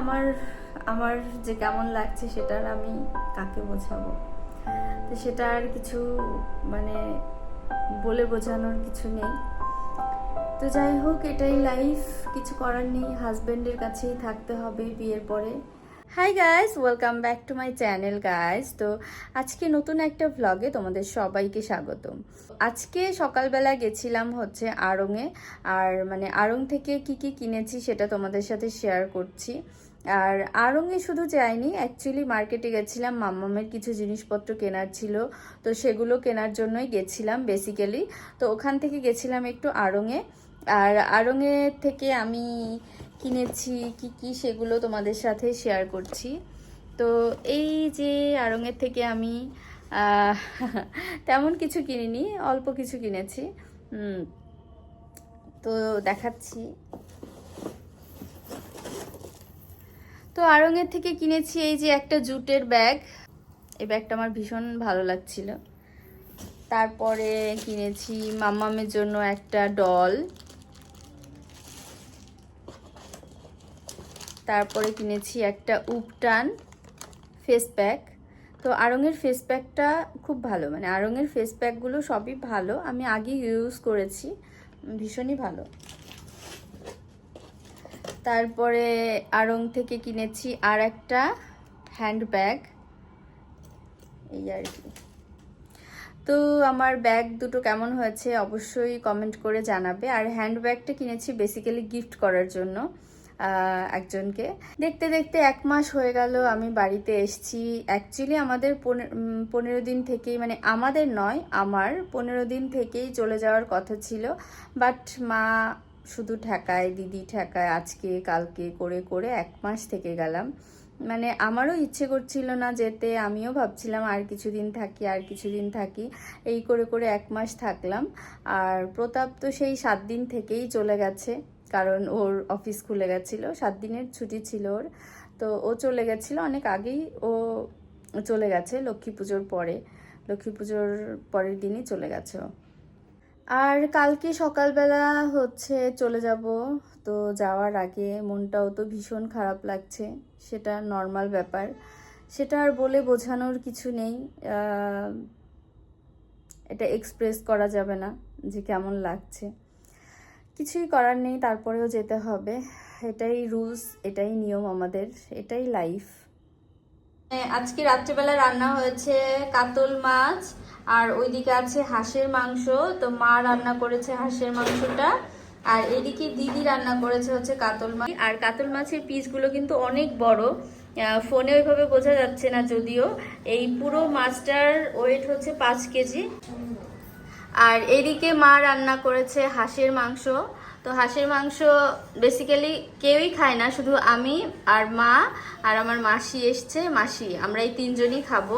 আমার আমার যে কেমন লাগছে সেটার আমি কাকে বোঝাবো? তো সেটা আর কিছু মানে বলে বোঝানোর কিছু নেই। তো যাই হোক, এটাই লাইফ কিছু করার নেই। হাজবেন্ডের কাছেই থাকতে হবে বিয়ের পরে। Hi guys welcome back to my channel guys তো আজকে নতুন একটা ভ্লগে তোমাদের সবাইকে স্বাগতম। আজকে সকালবেলা গেছিলাম হচ্ছে আড়ংয়ে আর মানে আড়ং থেকে কি কি কিনেছি সেটা তোমাদের সাথে শেয়ার করছি। আর আড়ংয়ে শুধু যাইনি অ্যাকচুয়ালি মার্কেটে গেছিলাম, মাম্মামের কিছু জিনিসপত্র কেনার ছিল, তো সেগুলো কেনার জন্যই গেছিলাম বেসিক্যালি তো ওখান থেকে গেছিলাম একটু আড়ংয়ে আর আড়ংয়ে থেকে আমি কিনেছি কি কি সেগুলো তোমাদের সাথে শেয়ার করছি। তো এই যে আড়ংয়ের থেকে আমি তেমন কিছু কিনিনি, অল্প কিছু কিনেছি তো দেখাচ্ছি। তো আড়ংয়ের থেকে কিনেছি এই যে একটা জুটের ব্যাগ। এই ব্যাগটা আমার ভীষণ ভালো লাগছিল। তারপরে কিনেছি মাম্মামের জন্য একটা ডল। তারপরে কিনেছি একটা উপটান ফেস প্যাক তো আড়ংয়ের ফেস প্যাকটা খুব ভালো মানে আড়ংয়ের ফেস প্যাকগুলো সবই ভালো। আমি আগে ইউজ করেছি, ভীষণই ভালো। তারপরে আড়ং থেকে কিনেছি আর একটা হ্যান্ড ব্যাগ এই আর কি। তো আমার ব্যাগ দুটো কেমন হয়েছে অবশ্যই কমেন্ট করে জানাবে। আর হ্যান্ড ব্যাগটা কিনেছি বেসিক্যালি গিফট করার জন্য একজনকে। দেখতে দেখতে এক মাস হয়ে গেল, আমি বাড়িতে এসেছি। অ্যাকচুয়ালি আমাদের পনে- পনেরো দিন থেকেই মানে আমাদের নয়, আমার পনেরো দিন থেকেই চলে যাওয়ার কথা ছিল। বাট মা শুধু ঠেকায়, দিদি ঠেকায়, আজকে, কালকে করে করে এক মাস থেকে গেলাম। মানে আমারও ইচ্ছে করছিল না যেতে, আমিও ভাবছিলাম আর কিছুদিন থাকি, আর কিছুদিন থাকি। এই করে করে এক মাস থাকলাম। আর প্রতাপ তো সেই সাত দিন থেকেই চলে গেছে, কারণ ওর অফিস খুলে গেছিল। সাত দিনের ছুটি ছিল ওর। তো ও চলে গেছিল, অনেক আগেই ও চলে গেছে, লক্ষ্মী পুজোর পরে। লক্ষ্মী পুজোর পরের দিনই চলে গেছে ও। আর কালকে সকালবেলা হচ্ছে চলে যাব। তো যাওয়ার আগে মনটাও তো ভীষণ খারাপ লাগছে, সেটা নর্মাল ব্যাপার। সেটা আর বলে বোঝানোর কিছু নেই এটা এক্সপ্রেস করা যাবে না যে কেমন লাগছে। কিছুই করার নেই, তারপরেও যেতে হবে। এটাই রুলস এটাই নিয়ম আমাদের, এটাই লাইফ আজকে রাত্রেবেলা রান্না হয়েছে কাতল মাছ আর ওইদিকে আছে হাঁসের মাংস। তো মা রান্না করেছে হাঁসের মাংসটা। আর এদিকে দিদি রান্না করেছে হচ্ছে কাতল মাছ। আর কাতল মাছের পিসগুলো কিন্তু অনেক বড়। ফোনে ওইভাবে বোঝা যাচ্ছে না যদিও। এই পুরো মাছটার ওয়েট হচ্ছে পাঁচ কেজি। আর এদিকে মা রান্না করেছে হাঁসের মাংস। তো হাঁসের মাংস বেসিক্যালি কেউই খায় না, শুধু আমি আর মা আর আমার মাসি এসছে, মাসি। আমরা এই তিনজনই খাব।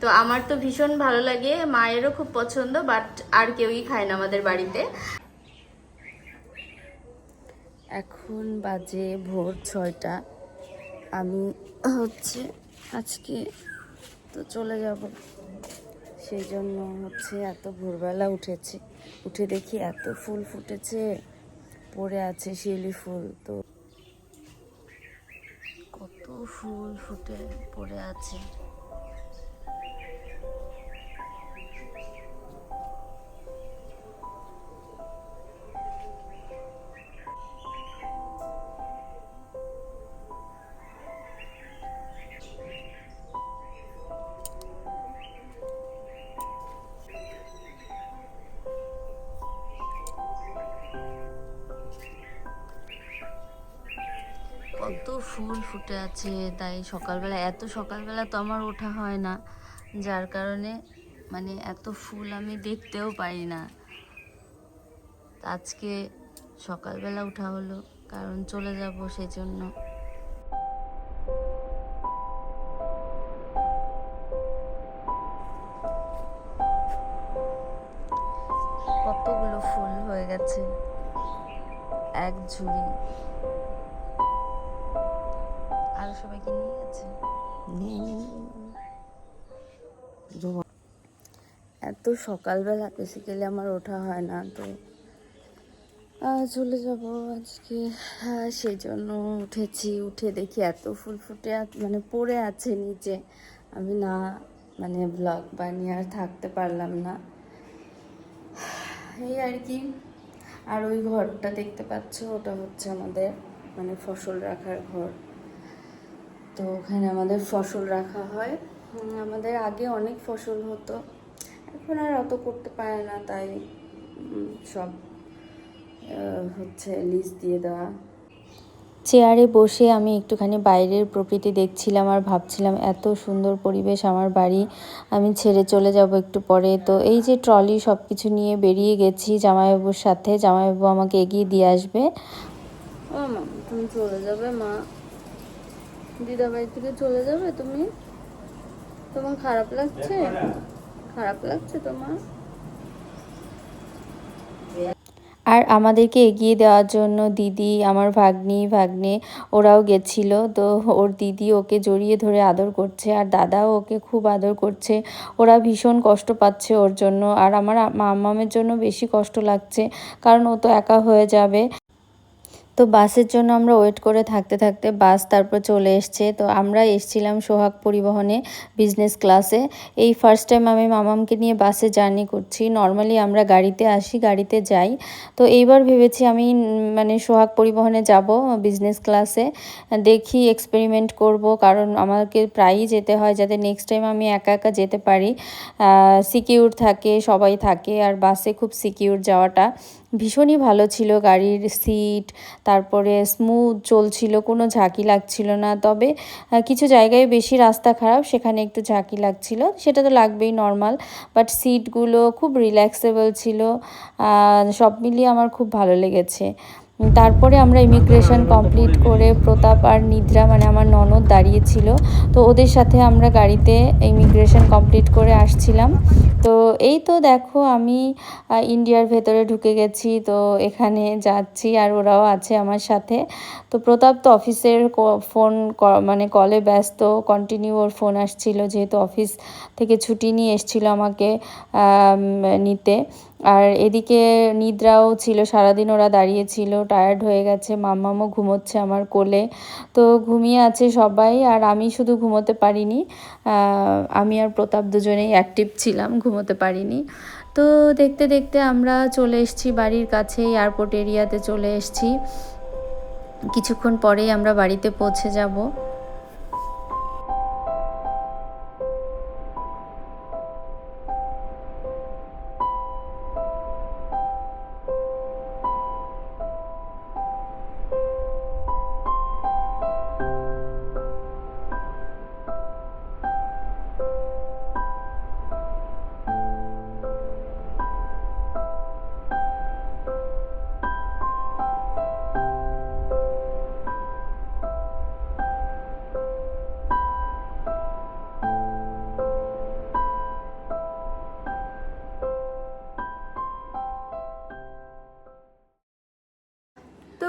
তো আমার তো ভীষণ ভালো লাগে, মায়েরও খুব পছন্দ বাট আর কেউই খায় না আমাদের বাড়িতে। এখন বাজে ভোর ছয়টা। আমি হচ্ছে আজকে তো চলে যাব। সেই জন্য হচ্ছে এত ভোরবেলা উঠেছে। উঠে দেখি এত ফুল ফুটেছে, পড়ে আছে শিউলি ফুল, তো কত ফুল ফুটে, পড়ে আছে। ফুল ফুটে আছে, তাই সকালবেলা, এত সকালবেলা তো আমার ওঠা হয় না। যার কারণে মানে এত ফুল আমি দেখতেও পাই না। আজকে সকালবেলা ওঠা হলো, কারণ চলে যাব সেই এত সকালবেলা বেসিক্যালি আমার ওঠা হয় না, তো চলে যাব আজকে। সেই জন্য উঠেছি, উঠে দেখি এত ফুল ফুটে মানে পড়ে আছে নিচে। আমি না মানে ব্লগ বানিয়ে আর থাকতে পারলাম না। এই আর কি। আর ওই ঘরটা দেখতে পাচ্ছ, ওটা হচ্ছে আমাদের মানে ফসল রাখার ঘর। তো ওখানে আমাদের ফসল রাখা হয়। আমাদের আগে অনেক ফসল হতো। এখন আর অত করতে পারে না তাই সব হচ্ছে লিজ দিয়ে দেওয়া। চেয়ারে বসে আমি একটুখানি বাইরের প্রকৃতি দেখছিলাম আর ভাবছিলাম এত সুন্দর পরিবেশ আমার বাড়ি আমি ছেড়ে চলে যাব একটু পরে। তো এই যে ট্রলি সব কিছু নিয়ে বেরিয়ে গেছি জামাইবাবুর সাথে জামাইবাবু আমাকে এগিয়ে দিয়ে আসবে। ও মা তুমি চলে যাবে মা। দিদা বাড়ি থেকে চলে যাবে তুমি? তোমার খারাপ লাগছে? খারাপ লাগছে তোমার? আর আমাদেরকে এগিয়ে দেওয়ার জন্য দিদি, আমার ভাগ্নি, ভাগ্নে, ওরাও গেছিল। তো ওর দিদি ওকে জড়িয়ে ধরে আদর করছে, আর দাদাও ওকে খুব আদর করছে। ওরা ভীষণ কষ্ট পাচ্ছে ওর জন্য, আর আমার মামামের জন্য বেশি কষ্ট লাগছে, কারণ ও তো একা হয়ে যাবে। তো বাসের জন্য আমরা ওয়েট করে থাকতে থাকতে বাস তারপর চলে এসছে। তো আমরা এসছিলাম সোহাগ পরিবহনে বিজনেস ক্লাসে এই ফার্স্ট টাইম আমি মামামকে নিয়ে বাসে জার্নি করছি। নর্মালি আমরা গাড়িতে আসি, গাড়িতে যাই। তো এইবার ভেবেছি আমি মানে সোহাগ পরিবহনে যাব বিজনেস ক্লাসে দেখি এক্সপেরিমেন্ট করব। কারণ আমাকে প্রায়ই যেতে হয় যাতে নেক্সট টাইম আমি একা একা যেতে পারি। সিকিউর থাকে, সবাই থাকে। আর বাসে খুব সিকিউর যাওয়াটা। ভীষণই ভালো ছিল গাড়ির সিট তারপরে স্মুথ চলছিল, কোনো ঝাঁকি লাগছিল না। তবে কিছু জায়গায় বেশি রাস্তা খারাপ, সেখানে একটু ঝাঁকি লাগছিল। সেটা তো লাগবেই নর্মাল বাট সিটগুলো খুব রিল্যাক্সেবল ছিল। সব মিলিয়ে আমার খুব ভালো লেগেছে। তারপরে আমরা ইমিগ্রেশন কমপ্লিট করে প্রতাপ আর নিদ্রা মানে আমার ননদ দাঁড়িয়েছিল তো ওদের সাথে আমরা গাড়িতে ইমিগ্রেশন কমপ্লিট করে আসছিলাম। তো এই তো দেখো আমি ইন্ডিয়ার ভেতরে ঢুকে গেছি, তো এখানে যাচ্ছি আর ওরাও আছে আমার সাথে। তো প্রতাপ তো অফিসের ফোন মানে কলে ব্যস্ত কন্টিনিউ ওর ফোন আসছিল, যেহেতু অফিস থেকে ছুটি নিয়ে এসছিল আমাকে নিতে। আর এদিকে নিদ্রাও ছিল, সারাদিন ওরা দাঁড়িয়ে ছিল টায়ার্ড হয়ে গেছে, মাম্মামও ঘুমোচ্ছে আমার কোলে। তো ঘুমিয়ে আছে সবাই, আর আমি শুধু ঘুমোতে পারিনি আমি আর প্রতাপ দুজনেই অ্যাক্টিভ ছিলাম, ঘুমোতে পারিনি। তো দেখতে দেখতে আমরা চলে এসেছি বাড়ির কাছে এয়ারপোর্ট এরিয়াতে চলে এসেছি। কিছুক্ষণ পরেই আমরা বাড়িতে পৌঁছে যাব।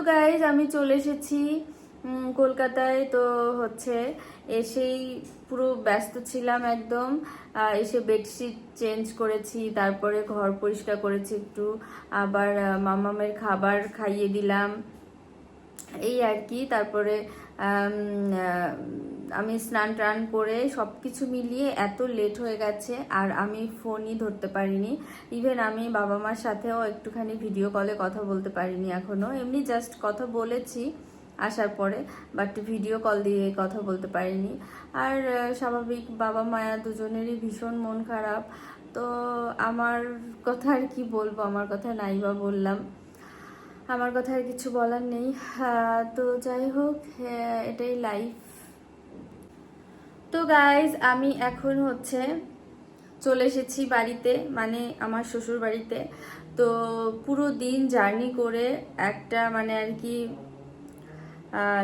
গাইজ আমি চলে এসেছি কলকাতায়। তো হচ্ছে এসেই পুরো ব্যস্ত ছিলাম একদম। এসে বেডশিট চেঞ্জ করেছি, তারপরে ঘর পরিষ্কার করেছি একটু। আবার মামামের খাবার খাইয়ে দিলাম। এই আর কি, তারপরে আম, স্নান টান করে সব কিছু মিলিয়ে এত লেট হয়ে গেছে আর আমি ফোনই ধরতে পারিনি। ইভেন আমি বাবা মার সাথেও একটুখানি ভিডিও কলে কথা বলতে পারিনি এখনও এমনি জাস্ট কথা বলেছি আসার পরে বাট ভিডিও কল দিয়ে কথা বলতে পারিনি। আর স্বাভাবিক বাবা মায়া দুজনেরই ভীষণ মন খারাপ। তো আমার কথা আর কি বলব? আমার কথা নাই বা বললাম। আমার কথা আর কিছু বলার নেই। তো যাই হোক হ্যাঁ, এটাই লাইফ তো গাইজ আমি এখন হচ্ছে চলে এসেছি বাড়িতে মানে আমার শ্বশুর বাড়িতে তো পুরো দিন জার্নি করে একটা মানে আর কি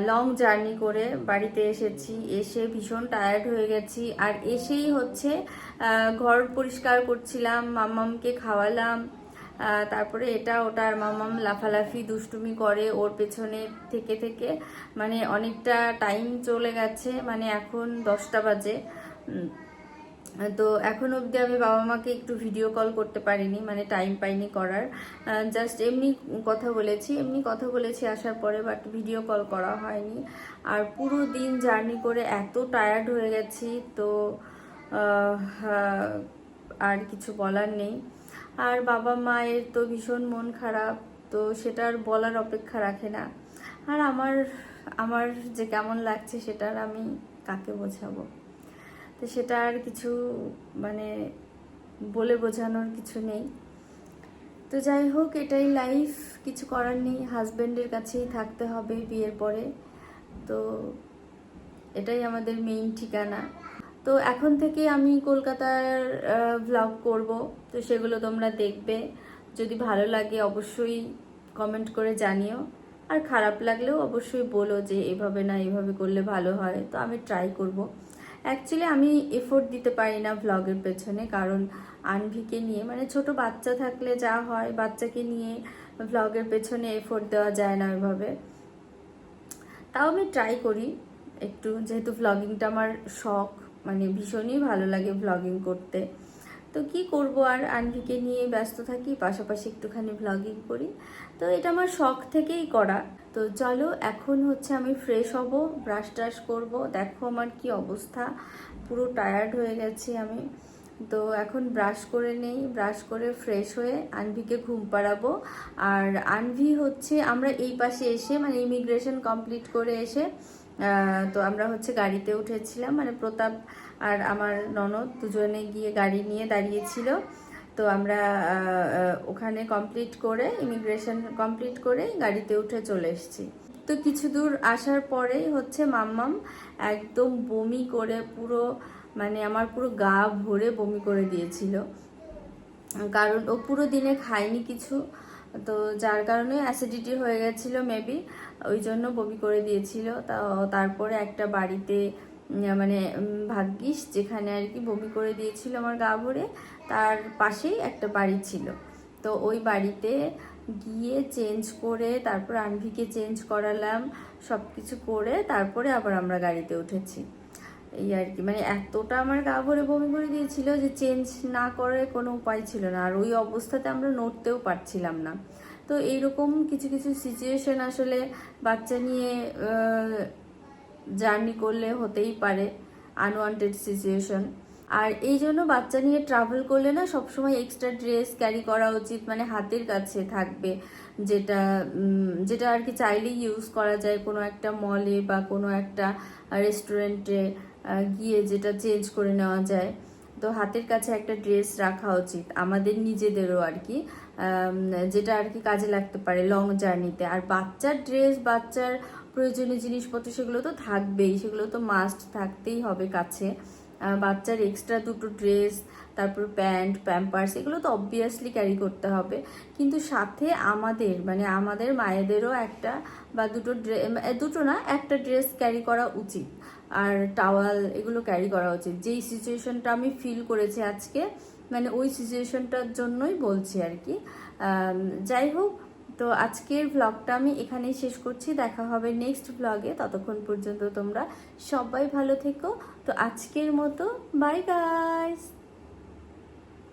লং জার্নি করে বাড়িতে এসেছি। এসে ভীষণ টায়ার্ড হয়ে গেছি। আর এসেই হচ্ছে ঘর পরিষ্কার করছিলাম, মাম্মামকে খাওয়ালাম। তারপরে এটা ওটা আর মাম্মাম লাফালাফি, দুষ্টুমি করে ওর পেছনে থেকে থেকে। মানে অনেকটা টাইম চলে গেছে মানে এখন দশটা বাজে। তো এখন অবধি আমি বাবা মাকে একটু ভিডিও কল করতে পারিনি মানে টাইম পাইনি করার। জাস্ট এমনি কথা বলেছি, এমনি কথা বলেছি আসার পরে বাট ভিডিও কল করা হয়নি। আর পুরো দিন জার্নি করে এত টায়ার্ড হয়ে গেছি, তো আর কিছু বলার নেই। আর বাবা মায়ের তো ভীষণ মন খারাপ, তো সেটা আর বলার অপেক্ষা রাখে না। আর আমার আমার যে কেমন লাগছে সেটার আমি কাকে বোঝাবো? তো সেটা আর কিছু মানে বলে বোঝানোর কিছু নেই। তো যাই হোক, এটাই লাইফ কিছু করার নেই। হাজব্যান্ডের কাছেই থাকতে হবে বিয়ের পরে। তো এটাই আমাদের মেইন ঠিকানা। তো এখন থেকে আমি কলকাতার ভ্লগ করব। তো সেগুলো তোমরা দেখবে। যদি ভালো লাগে অবশ্যই কমেন্ট করে জানিও। আর খারাপ লাগলেও অবশ্যই বলো যে এভাবে না, এভাবে করলে ভালো হয়। তো আমি ট্রাই করব। অ্যাকচুয়ালি আমি এফোর্ট দিতে পারি না ভ্লগের পেছনে। কারণ আনভিকে নিয়ে মানে ছোট বাচ্চা থাকলে যা হয়, বাচ্চাকে নিয়ে ভ্লগের পেছনে এফোর্ট দেওয়া যায় না ওইভাবে। তাও আমি ট্রাই করি। একটু যেহেতু ভ্লগিংটা আমার শখ মানে ভীষণই ভালো লাগে ভ্লগিং করতে। তো কি করব আর আনভিকে নিয়ে ব্যস্ত থাকি, পাশাপাশি একটুখানি ভ্লগিং করি। তো এটা আমার শখ থেকেই করা। তো চলো, এখন হচ্ছে আমি ফ্রেশ হব ব্রাশ ট্রাশ করব। দেখো আমার কি অবস্থা, পুরো টায়ার্ড হয়ে গেছি আমি। তো এখন ব্রাশ করে নেই ব্রাশ করে ফ্রেশ হয়ে আনভিকে ঘুম পাড়াবো। আর আনভি হচ্ছে আমরা এই পাশে এসে মানে ইমিগ্রেশন কমপ্লিট করে এসে তো আমরা হচ্ছে গাড়িতে উঠেছিলাম মানে প্রতাপ আর আমার ননদ দুজনে গিয়ে গাড়ি নিয়ে দাঁড়িয়েছিল। তো আমরা ওখানে কমপ্লিট করে ইমিগ্রেশন কমপ্লিট করে গাড়িতে উঠে চলে এসেছি। তো কিছু দূর আসার পরেই হচ্ছে মাম্মাম একদম বমি করে পুরো মানে আমার পুরো গা ভরে বমি করে দিয়েছিল। কারণ ও পুরো দিনে খায়নি কিছু। তো যার কারণে অ্যাসিডিটি হয়ে গেছিল মেবি ওই জন্য বমি করে দিয়েছিল। তা, তারপরে একটা বাড়িতে মানে ভাগ্যিস যেখানে আর কি বমি করে দিয়েছিল আমার গা ভরে, তার পাশেই একটা বাড়ি ছিল। তো ওই বাড়িতে গিয়ে চেঞ্জ করে, তারপর আনভিকে চেঞ্জ করালাম সব কিছু করে, তারপরে আবার আমরা গাড়িতে উঠেছি। এই আর কি মানে এতটা আমার গা ভরে বমি করে দিয়েছিল যে চেঞ্জ না করার কোনো উপায় ছিল না। আর ওই অবস্থাতে আমরা নড়তেও পারছিলাম না। তো এইরকম কিছু কিছু সিচুয়েশন আসলে বাচ্চা নিয়ে জার্নি করলে হতেই পারে আনওয়ান্টেড সিচুয়েশন আর এই জন্য বাচ্চা নিয়ে ট্রাভেল করলে না সবসময় এক্সট্রা ড্রেস ক্যারি করা উচিত মানে হাতের কাছে থাকবে। যেটা যেটা আর কি চাইলেই ইউজ করা যায় কোনো একটা মলে বা কোনো একটা রেস্টুরেন্টে গিয়ে যেটা চেঞ্জ করে নেওয়া যায়। তো হাতের কাছে একটা ড্রেস রাখা উচিত, আমাদের নিজেদেরও আর কি। যেটা আর কি কাজে লাগতে পারে লং জার্নিতে আর বাচ্চার ড্রেস বাচ্চার প্রয়োজনীয় জিনিসপত্র সেগুলো তো থাকবেই, সেগুলো তো মাস্ট থাকতেই হবে কাছে। বাচ্চার এক্সট্রা দুটো ড্রেস তারপর প্যান্ট প্যাম্পার্স এগুলো তো অবভিয়াসলি ক্যারি করতে হবে। কিন্তু সাথে আমাদের মানে আমাদের মায়েদেরও একটা বা দুটো ড্রে- দুটো না, একটা ড্রেস ক্যারি করা উচিত। আর টাওয়াল এগুলো ক্যারি করা উচিত। যেই সিচুয়েশনটা আমি ফিল করেছি আজকে মানে ওই সিচুয়েশনটার জন্যই বলছি আর কি। যাই হোক, তো আজকের ভ্লগটা আমি এখানেই শেষ করছি। দেখা হবে নেক্সট ভ্লগে ততক্ষণ পর্যন্ত তোমরা সবাই ভালো থেকো। তো আজকের মতো বাই গাইস